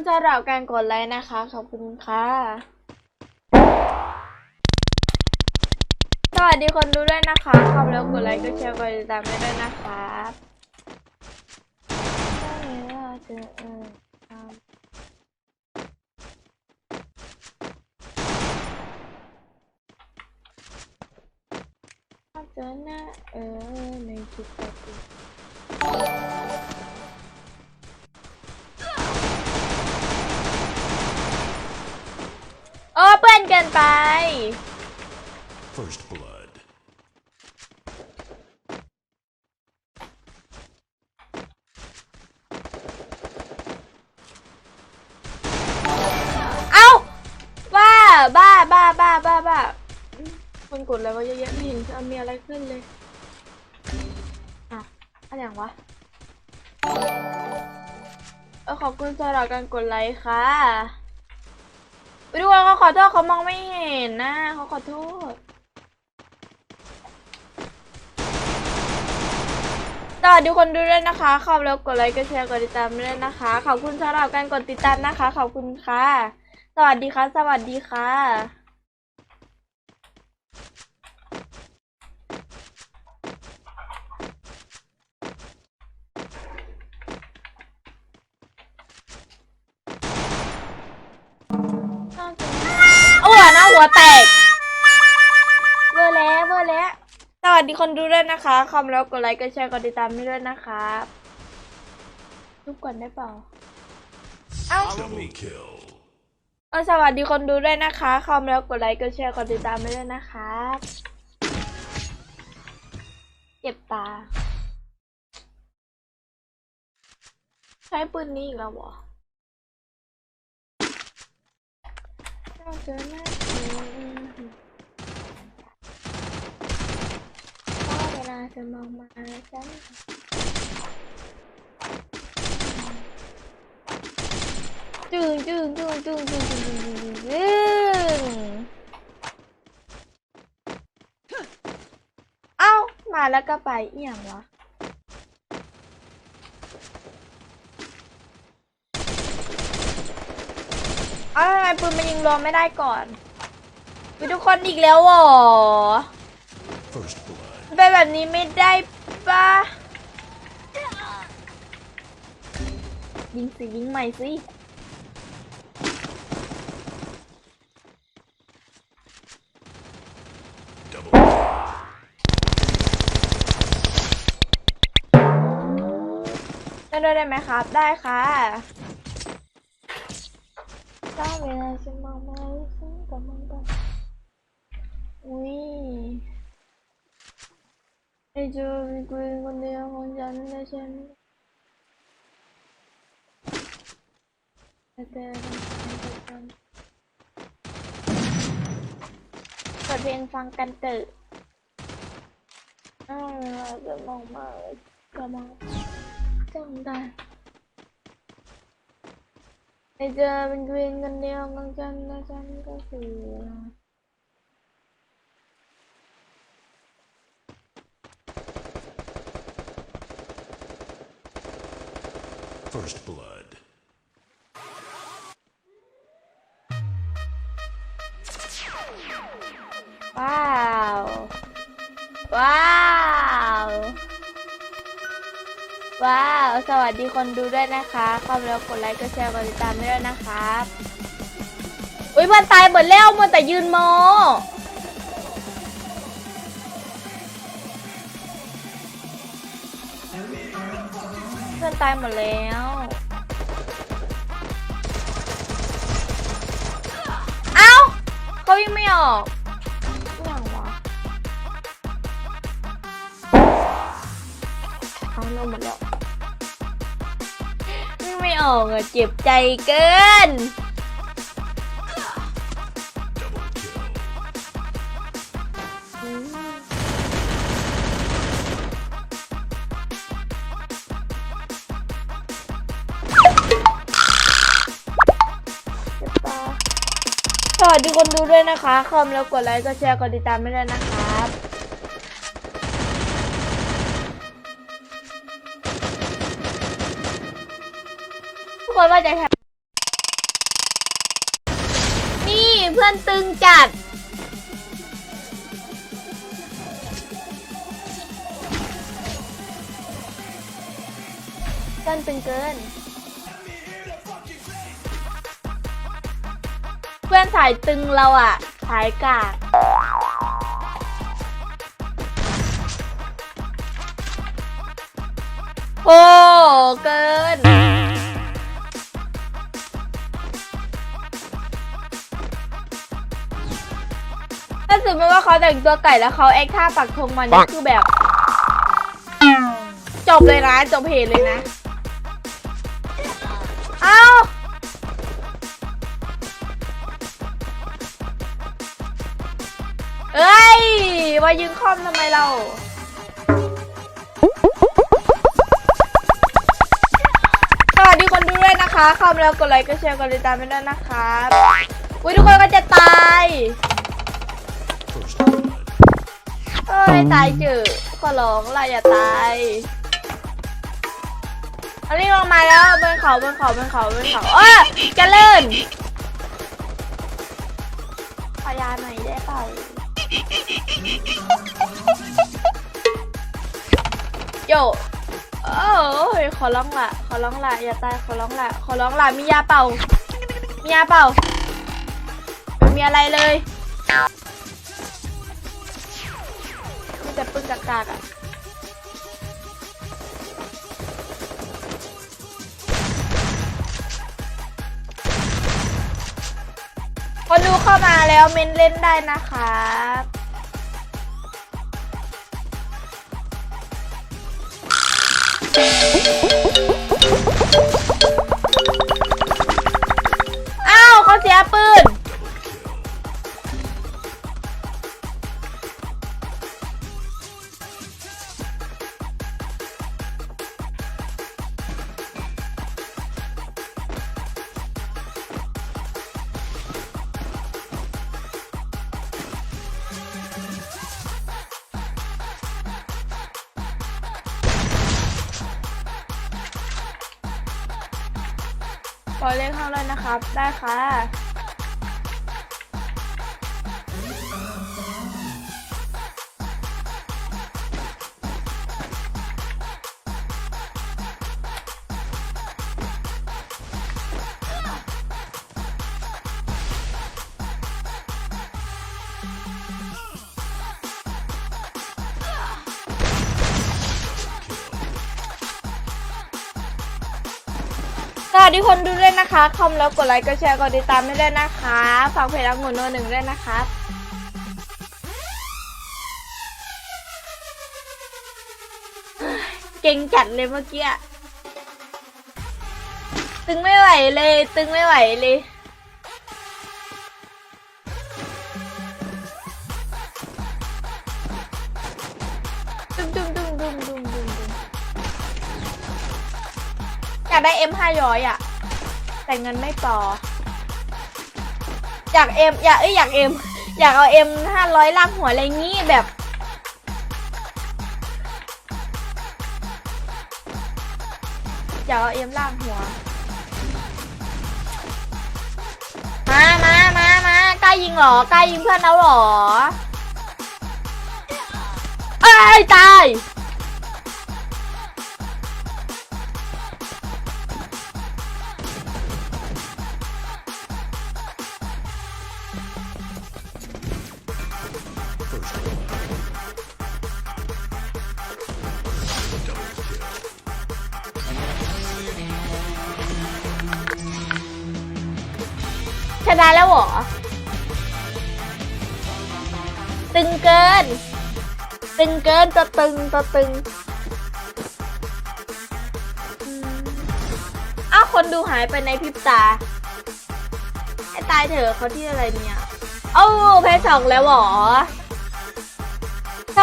คุณสำหรับการกดไลค์นะคะ ขอบคุณค่ะ สวัสดีคนดูด้วยนะคะขอบแล้วกดไลค์กดแชร์กดติดตามด้วยนะคะเจอเออเจอหน้าเออในจุดปกติ เพื่อนเกินไป First blood. เอ้าบ้าบ้าบ้าบ้าบ้าบ้าอืมคนกดอะไรวะเยอะแยะไม่เห็นจะมีอะไรขึ้นเลย อะอะไรอย่างวะเออขอบคุณสำหรับการกดไลค์ค่ะ ไปดูว่าเขาขอโทษเขามองไม่เห็นนะเขาขอโทษสวัสดีคนดูด้วยนะคะ ขอบแล้วกดไลค์กดแชร์กดติดตามด้วยนะคะ ขอบคุณสำหรับการกดติดตามนะคะ ขอบคุณค่ะ สวัสดีค่ะ สวัสดีค่ะ อ้ยหน้าหัวแตกเบอร์แล้วเบอร์แล้วสวัสดีคนดูด้วยนะคะคอมแล้วกดไลค์กดแชร์กดติดตามให้ด้วยนะคะทุกก่อนได้เปล่าเอ้า Double kill. เออสวัสดีคนดูด้วยนะคะ คอมแล้วกดไลค์กดแชร์กดติดตามไปด้วยนะคะเจ็บตา ใช้ปืนนี้อีกแล้วเหรอเราเจอหน้าเธอว่าเวลาเธ องมาจึงจึงจึงจึงจึงจึงจึงจึงจึงจึงเอ้า มาแล้วก็ไปเอียงวะเอ้าทำไมปืนมันยิงรวมไม่ได้ก่อนวิทุกคนอีกแล้วหรอ ไปนแบบนี้ไม่ได้ปะยิงสิยิงใหม่สิได้ด้วยได้ไหมครับ ได้ค่ะถ้าเวลาฉันมองมาฉันกับมันกันอุ้ย 哎，就比鬼我那样放假的那些。对对对对对。昨天放干的。啊，那个梦嘛，干嘛？这么大。ไอ้เจอเป็นเวรกันเดียวกันกันนะฉันก็เสีย First blood. ว้าวว้าวว้าว สวัสดีคนดูด้วยนะคะเข้ามาแล้วกดไลค์กดแชร์กดติดตามด้วยนะครับ อุ้ยเพื่อนตายหมดแล้วมัวแต่ยืนโม เพื่อนตายหมดแล้ว เอ้าเขายังไม่ออกอหย่างวะเอาลงหมดแล้วยังไม่ออกอะเจ็บใจเกิน วัสดีคนดูด้วยนะคะ คอมแล้วกดไลค์ ก็แชร์ กดติดตามไม่ได้นะครับ ทุกคนว่าจะแชร์นี่เพื่อนตึงจัด เพื่อนตึงเกิน เพื่อนสายตึงเราอะสายกาดโอ้เกิน ถ้าสมมติว่าเขาแต่งตัวไก่แล้วเขาแอคท่าปักธงมันนี่คือแบบ จบเลยนะ จบเพจเลยนะ เอ้า มายืนคอมทำไมเราสวัสดีคนดูด้วยนะคะ เข้ามาแล้วกดไลค์กดแชร์กดติดตามไปด้วยนะครับอุ้ยทุกคนก็จะตายเอ้ยตายเจอขอร้องล่ะอย่าตายอันนี้ลงมาแล้วบนเขาบนเขาบนเขาบนเขาเออจะเลื่นขอยาหน่อยได้เปล่า โยโอ้ยขอร้องละขอร้องละอย่าตายขอร้องละขอร้องละมียาเป่า มียาเป่าไม่มีอะไรเลยมีแต่ปืนกากๆอะ คนดูเข้ามาแล้วเมนเล่นได้นะครับอ้าวเขาเสียปื ขอเลขข้างเลยนะครับ ได้ค่ะ วัสดีคนดูด้วยนะคะ คอมแล้วกดไลค์กดแชร์กดติดตามได้วยนะคะ ฝากเพจรังุ่นโนหนึ่งด้วยนะคะเก่งจัดเลยเมื่อกี้ ตึงไม่ไหวเลย ตึงไม่ไหวเลย อยากได้ M ห้าร้อยอะ แต่เงินไม่พออยาก M อยากเอ้ยอยาก M อยากเอา M ห้าร้อยลากหัวอะไรงี้แบบอยากเอา M ลากหัว มามามามากล้ายิงหรอกล้ายิงเพื่อนเอาหรอ เอ้ย ตาย First blood. Double kill. ชนะแล้วเหรอ ตึงเกิน ตึงเกินตัวตึงตัวตึง อ้าวคนดูหายไปในพริบตาให้ตายเถอะเขาที่อะไรเนี่ยเอ้เพจสองแล้วเหรอ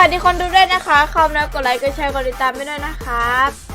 วัสดีคนดูด้วยนะคะคอมแล้วกดไลค์กดแชร์กดติดตามไปด้วยนะครับ